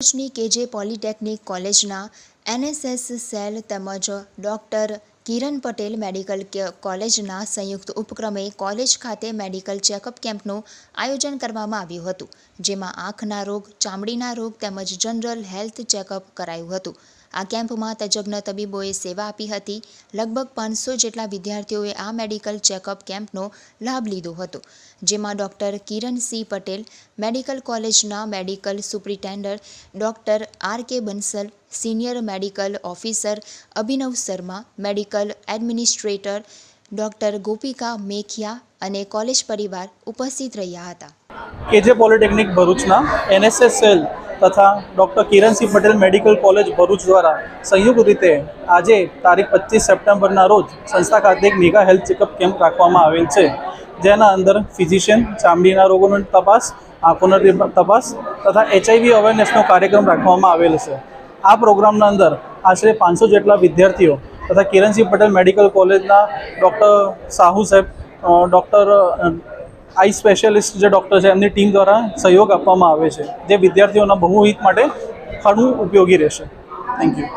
ભરૂચની KJ polytechnic કોલેજના NSS cell તેમજ ડૉક્ટર કિરણ પટેલ મેડિકલ કોલેજના સંયુક્ત ઉપક્રમે કોલેજ ખાતે મેડિકલ ચેકઅપ કેમ્પનું આયોજન કરવામાં આવ્યું હતું, જેમાં આંખના રોગ, ચામડીના રોગ તેમજ જનરલ હેલ્થ ચેકઅપ કરાયું હતું. આ કેમ્પમાં તજજ્ઞ તબીબોએ સેવા આપી હતી, લગભગ પાંચસો જેટલા વિદ્યાર્થીઓએ આ મેડિકલ ચેકઅપ કેમ્પનો લાભ લીધો હતો, જેમાં ડૉક્ટર કિરણ સિંહ પટેલ, મેડિકલ કોલેજના medical superintendent doctor R K Bansal senior medical officer Abhinav Sharma, medical administrator doctor Gopika Mekhiya અને કોલેજ પરિવાર ઉપસ્થિત રહ્યા હતા. કેજે પોલિટેકનિક ભરૂચના એનએસએસ સેલ તથા doctor Kiransinh Patel medical college Bharuch દ્વારા સંયુક્ત રીતે આજે તારીખ પચીસ સપ્ટેમ્બરના રોજ સંસ્થા ખાતે એક મેગા હેલ્થ ચેકઅપ કેમ્પ રાખવામાં આવેલ છે, જેના અંદર ફિઝિશિયન, ચામડીના રોગોની તપાસ, આંખોના તપાસ તથા એચઆઈવી અવેરનેસનો કાર્યક્રમ રાખવામાં આવેલ છે. આ પ્રોગ્રામના અંદર આશરે પાંચસો જેટલા વિદ્યાર્થીઓ તથા કિરણસિંહ પટેલ મેડિકલ કોલેજના ડૉક્ટર સાહુ સાહેબ ડૉક્ટર આઈ સ્પેશિયાલિસ્ટ જે ડૉક્ટર છે, એમની ટીમ દ્વારા સહયોગ આપવામાં આવે છે. જે વિદ્યાર્થીઓના બહુહિત માટે ઘણું ઉપયોગી રહેશે. Thank you